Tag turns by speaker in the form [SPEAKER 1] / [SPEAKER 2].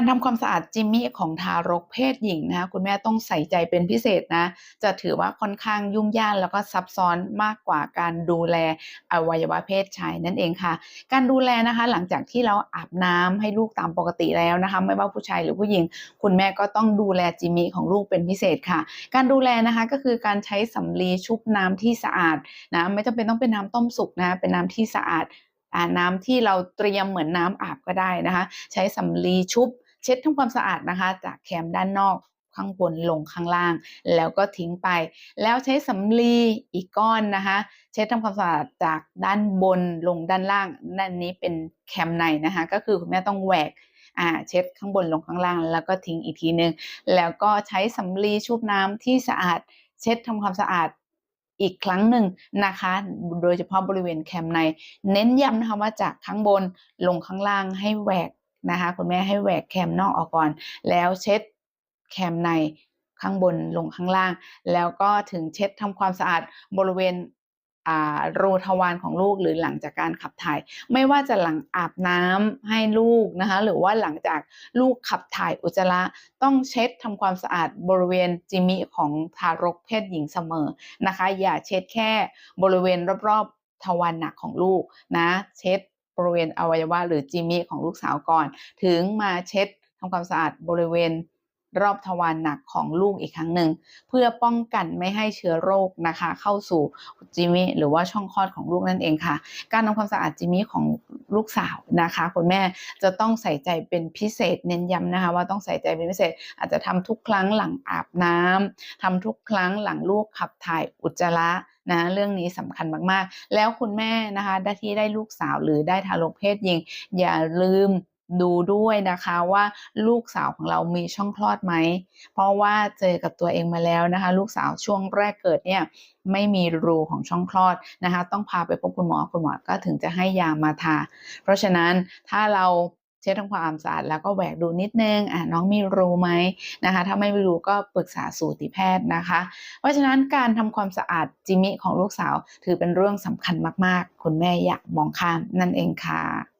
[SPEAKER 1] การทำความสะอาดจิมมี่ของทารกเพศหญิงนะคะคุณแม่ต้องใส่ใจเป็นพิเศษนะ จะถือว่าค่อนข้างยุ่งยากแล้วก็ซับซ้อนมากกว่าการดูแลอวัยวะเพศชายนั่นเองค่ะ การดูแลนะคะหลังจากที่เราอาบน้ำให้ลูกตามปกติแล้วนะคะ ไม่ว่าผู้ชายหรือผู้หญิง คุณแม่ก็ต้องดูแลจิมมี่ของลูกเป็นพิเศษค่ะ การดูแลนะคะก็คือการใช้สำลีชุบน้ำที่สะอาดนะไม่จำเป็นต้องเป็นน้ำต้มสุกนะเป็นน้ำที่สะอาดอาน้ำที่เราเตรียมเหมือนน้ำอาบก็ได้นะคะ ใช้สำลีชุบ เช็ดทำความสะอาดนะคะ จากแคมด้านนอกข้างบนลงข้างล่าง แล้วก็ทิ้งไป แล้วใช้สำลีอีกก้อนนะคะ เช็ดทำความสะอาดจากด้านบนลงด้านล่างนั่นนี้เป็นแคมในนะคะ ก็คือคุณแม่ต้องแหวกอ่าเช็ดข้างบนลงข้างล่าง แล้วก็ทิ้งอีกทีนึง แล้วก็ใช้สำลีชุบน้ำที่สะอาด เช็ดทำความสะอาดอีกครั้งหนึ่งนะคะ โดยเฉพาะบริเวณแคมใน เน้นย้ำนะคะว่าจากข้างบนลงข้างล่างให้แหวก นะคะคุณแม่ให้แหวกแคมนอกออกก่อน แล้วเช็ดแคมในข้างบนลงข้างล่าง แล้วก็ถึงเช็ดทำความสะอาดบริเวณอ่ารูทวารของลูกหรือหลังจากการขับถ่าย ไม่ว่าจะหลังอาบน้ำให้ลูกนะคะหรือว่าหลังจากลูกขับถ่ายอุจจาระต้องเช็ดทำความสะอาดบริเวณจิมิของทารกเพศหญิงเสมอนะคะ อย่าเช็ดแค่บริเวณรอบๆทวารหนักของลูกนะ เช็ด บริเวณอวัยวะหรือจิมิของลูกสาวก่อน ถึงมาเช็ดทำความสะอาดบริเวณรอบทวารหนักของลูกอีกครั้งหนึ่ง เพื่อป้องกันไม่ให้เชื้อโรคนะคะ เข้าสู่จิมิหรือว่าช่องคลอดของลูกนั่นเองค่ะ การทำความสะอาดจิมิของลูกสาวนะคะคุณแม่จะต้องใส่ใจเป็นพิเศษเน้นย้ำนะคะ ว่าต้องใส่ใจเป็นพิเศษ อาจจะทำทุกครั้งหลังอาบน้ำทำทุกครั้งหลังลูกขับถ่ายอุจจาระ นะเรื่องนี้สำคัญมากๆ แล้วคุณแม่นะคะได้ที่ได้ลูกสาวหรือได้ทารกเพศหญิง อย่าลืมดูด้วยนะคะว่าลูกสาวของเรามีช่องคลอดไหม เพราะว่าเจอกับตัวเองมาแล้วนะคะ ลูกสาวช่วงแรกเกิดเนี่ยไม่มีรูของช่องคลอดนะคะ ต้องพาไปพบคุณหมอคุณหมอก็ถึงจะให้ยามาทา เพราะฉะนั้นถ้าเรา เช็ดทำความสะอาดแล้วก็แหวกดูนิดนึงอะน้องมีรูไหมนะคะ ถ้าไม่มีรูก็ปรึกษาสูติแพทย์นะคะ เพราะฉะนั้นการทำความสะอาดจิมิของลูกสาว ถือเป็นเรื่องสำคัญมากๆ คุณแม่อย่ามองข้ามนั่นเองค่ะ